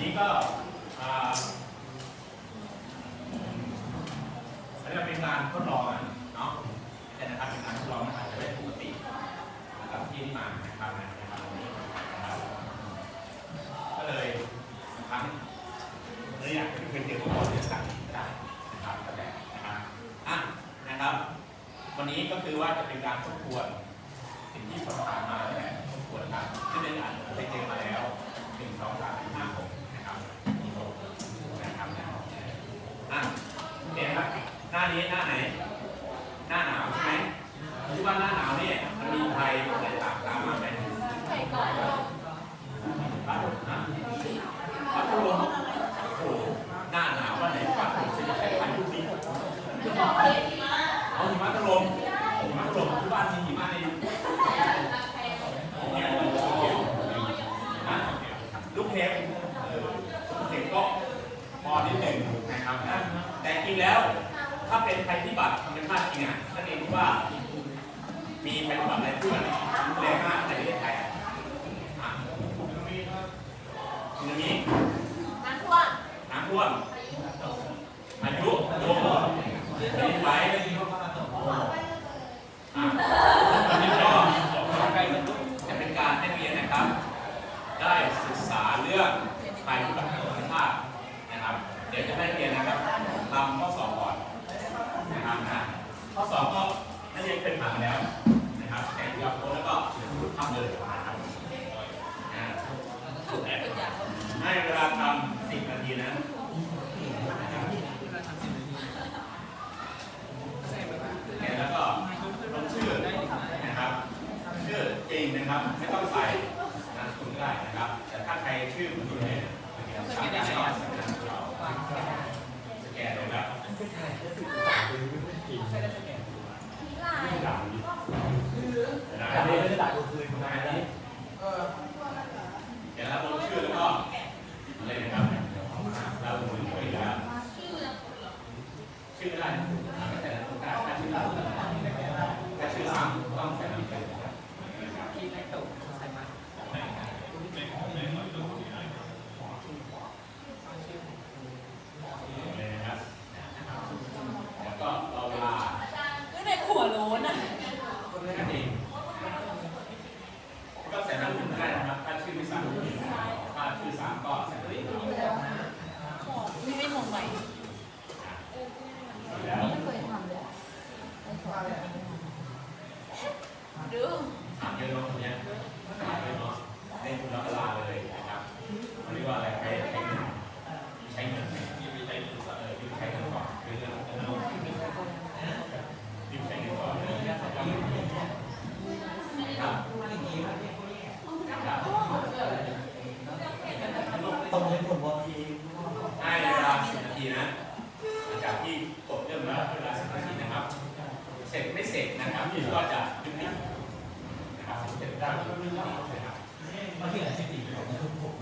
นี้ก็อันนี้เป็นการทดลองเนาะแต่นะครับเป็นการทดลองอาจจะไม่ปกตินะครับที่มานะครับนะครับก็เลยบางครั้งเลยอยากจะเป็นเด็กของคเรียนสั่งได้นะครับแต่นะครับอะนะครับ วันนี้ก็คือว่าจะเป็นการทบทวนสิ่งที่ผ่านมาตั้งแต่ทบทวนครับที่ได้อ่านไปเจอมาแล้วหนึ่งสองสามสี่ห้าหกานี้หน้าไหน หน้าหนาวใช่ไหมปัจจุบันหน้าหนาวเนี่ยมันมีภัยอะไร อายุโวมมีไหมอะอันนี้ก็ของใกล้จะเป็นการให้เรียนนะครับ ได้ศึกษาเรื่องไปยกับธรราตินะครับ เดี๋ยวจะให้เรียนนะครับทำข้อสอบก่อนนะครับนะข้อสอบก็นักเรียนเป็นผ่านแล้วนะครับแต่เดี๋ยวโค้ดแล้วก็ทำเลยนะครับให้เวลาทำสิบนาทีนะ มาที่ไหนสิบสี่ของทุกผม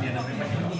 Dia.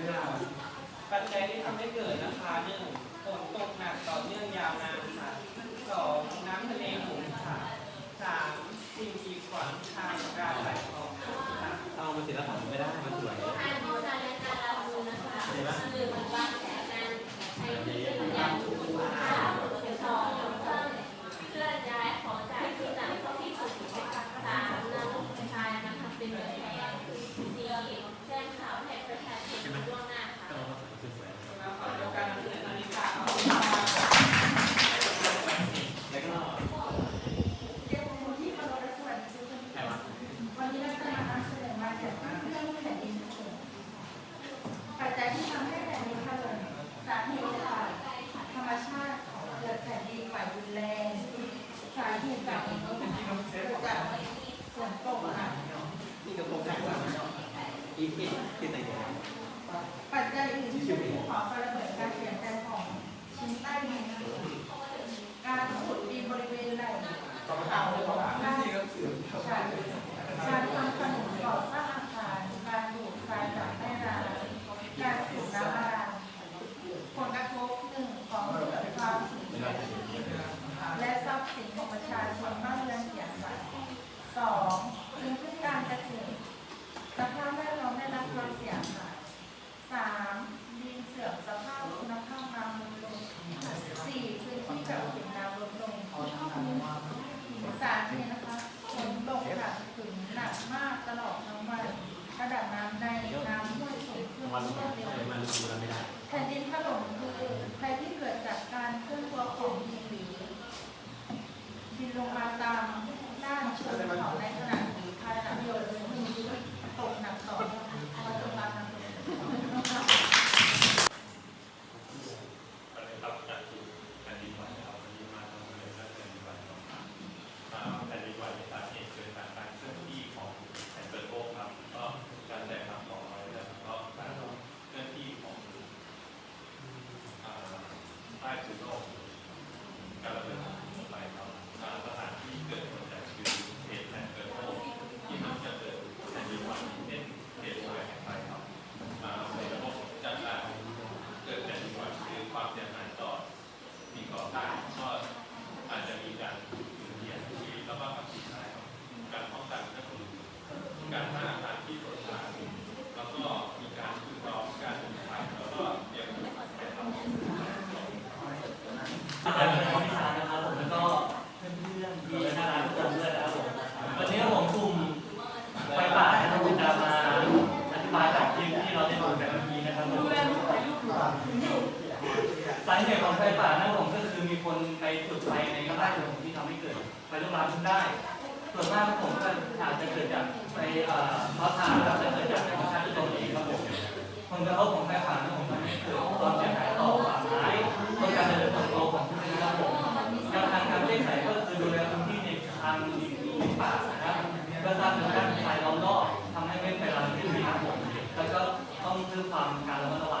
ปัจจัยที่ทำให้เกิดนะคะหนึ่งฝนตกหนักต่อเนื่องยาวนานค่ะสองน้ำทะเลหนุนค่ะสามสิ่งกีดขวางทางการไหลของค่ะเอามาศิลปะไม่ได้ มันสวยเห็นไหมเป็นแบบนี้คือเสียงแจ้งข่าวแห่ประชาชนด้วย คิดคิดในหัวปัจจัยอื่นที่มีขอไประเบิดการเปลี่ยนแปลงของชิ้นใต้ดินการขุดดินบริเวณแหล่งเผาการการทำขนมก่อสร้าง ได้เผมที่ทำให้เกิดไฟลุกลามขึ้นได้ ส่วนมากครัผมก็อาจจะเกิดจากไฟเอ่อฟ้าผ่าแล้วจะเกิดจากไฟฟ้าที่ตกเองครับผมผลกระทบของไฟผ่าที่ผมทำให้เกิดความเสียหายต่อป่าไม้ต้นการเจริญเติบโตของพืชนะครับผมแนวทางการแก้ไขก็คือดูแลพื้นที่ในทางป่านะครับเพื่สร้างเป็นด้านภายล้อมรอบทำให้ไม่ไปลามที่มีครับผมแล้วก็ต้องเพิ่มความการระมัดระวัง